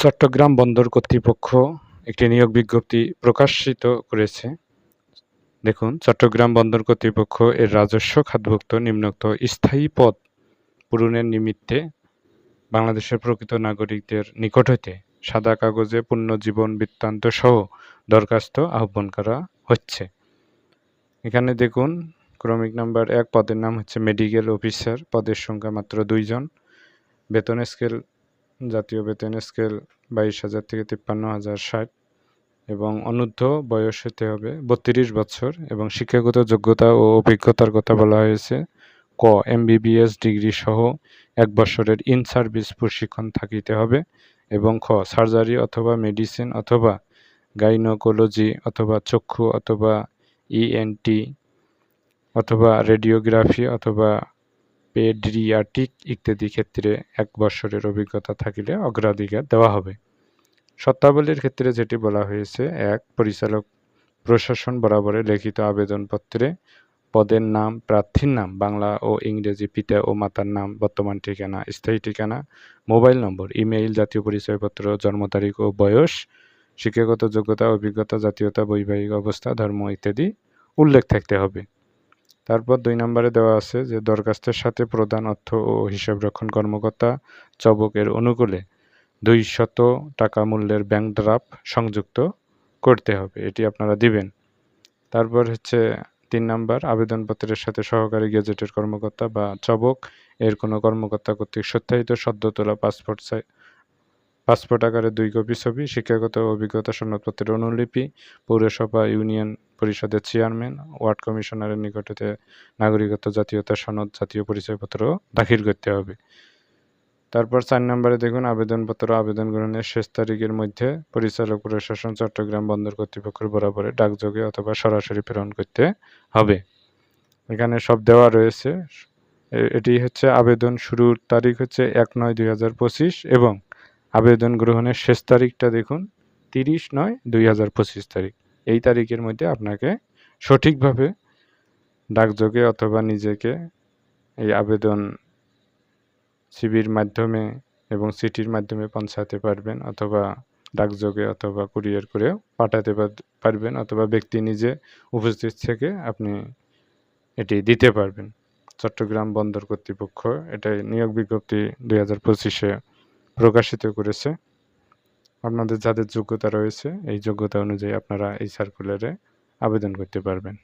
চট্টগ্রাম বন্দর কর্তৃপক্ষ একটি নিয়োগ বিজ্ঞপ্তি প্রকাশিত করেছে। দেখুন, চট্টগ্রাম বন্দর কর্তৃপক্ষ এর রাজস্ব খাতভুক্ত নিম্নোক্ত স্থায়ী পদ পূরণের নিমিত্তে বাংলাদেশের প্রকৃত নাগরিকদের নিকট হইতে সাদা কাগজে পূর্ণ জীবন বৃত্তান্ত সহ দরখাস্ত আহ্বান করা হচ্ছে। এখানে দেখুন, ক্রমিক নাম্বার এক পদের নাম হচ্ছে মেডিকেল অফিসার, পদের সংখ্যা মাত্র দুইজন বেতন স্কেল জাতীয় বেতন স্কেল বাইশ হাজার থেকে তিপ্পান্ন হাজার ষাট এবং অনূর্ধ্ব বয়স হতে হবে বত্রিশ বছর এবং শিক্ষাগত যোগ্যতা ও অভিজ্ঞতার কথা বলা হয়েছে। ক, এমবিবিএস ডিগ্রি সহ এক বছরের ইন সার্ভিস প্রশিক্ষণ থাকিতে হবে এবং খ, সার্জারি অথবা মেডিসিন অথবা গাইনোকোলজি অথবা চক্ষু অথবা ইএনটি অথবা রেডিওগ্রাফি অথবা পেডিয়াট্রিক ইত্যাদি ক্ষেত্রে এক বছরের অভিজ্ঞতা থাকিলে অগ্রাধিকার দেওয়া হবে। শর্তাবলীর ক্ষেত্রে যেটি বলা হয়েছে, এক, পরিচালক প্রশাসন বরাবরে লিখিত আবেদনপত্রে পদের নাম, প্রার্থীর নাম, বাংলা ও ইংরেজি পিতা ও মাতার নাম, বর্তমান ঠিকানা, স্থায়ী ঠিকানা, মোবাইল নম্বর, ইমেইল, জাতীয় পরিচয়পত্র, জন্ম তারিখ ও বয়স, শিক্ষাগত যোগ্যতা, অভিজ্ঞতা, জাতীয়তা, বৈবাহিক অবস্থা, ধর্ম ইত্যাদি উল্লেখ থাকতে হবে। তারপর দুই নম্বরে দেওয়া আছে যে, দরখাস্তের সাথে প্রধান অর্থ ও হিসাবরক্ষণ কর্মকর্তা চবকের অনুকূলে দুই শত টাকা মূল্যের ব্যাংক ড্রাফট সংযুক্ত করতে হবে। এটি আপনারা দিবেন। তারপর হচ্ছে তিন নাম্বার, আবেদনপত্রের সাথে সহকারী গেজেটের কর্মকর্তা বা চবক, এর কোনো কর্মকর্তা কর্তৃক সত্যায়িত সদ্য তোলা পাসপোর্ট পাসপোর্ট আকারে দুই কপি ছবি, শিক্ষাগত অভিজ্ঞতা সনদপত্রের অনুলিপি, পৌরসভা ইউনিয়ন পরিষদের চেয়ারম্যান, ওয়ার্ড কমিশনারের নিকটতে নাগরিকত্ব, জাতীয়তা সনদ, জাতীয় পরিচয়পত্র দাখিল করতে হবে। তারপর চার নম্বরে দেখুন, আবেদনপত্র, আবেদন গ্রহণের শেষ তারিখের মধ্যে পরিচালক প্রশাসন চট্টগ্রাম বন্দর কর্তৃপক্ষের বরাবরে ডাকযোগে অথবা সরাসরি প্রেরণ করতে হবে। এখানে সব দেওয়া রয়েছে। এটি হচ্ছে আবেদন শুরুর তারিখ হচ্ছে এক নয় দুই হাজার পঁচিশ এবং আবেদন গ্রহণের শেষ তারিখটা দেখুন তিরিশ নয় দুই হাজার পঁচিশ তারিখ। এই তারিখের মধ্যে আপনাকে সঠিকভাবে ডাকযোগে অথবা নিজেকে এই আবেদন সিবির মাধ্যমে এবং সিটির মাধ্যমে পৌঁছাতে পারবেন অথবা ডাকযোগে অথবা কুরিয়ার করেও পাঠাতে পারবেন অথবা ব্যক্তি নিজে উপস্থিত থেকে আপনি এটি দিতে পারবেন। চট্টগ্রাম বন্দর কর্তৃপক্ষ এটাই নিয়োগ বিজ্ঞপ্তি দুই হাজার পঁচিশে প্রকাশিত করেছে। আপনাদের যাদের যোগ্যতা রয়েছে এই যোগ্যতা অনুযায়ী আপনারা এই সার্কুলারে আবেদন করতে পারবেন।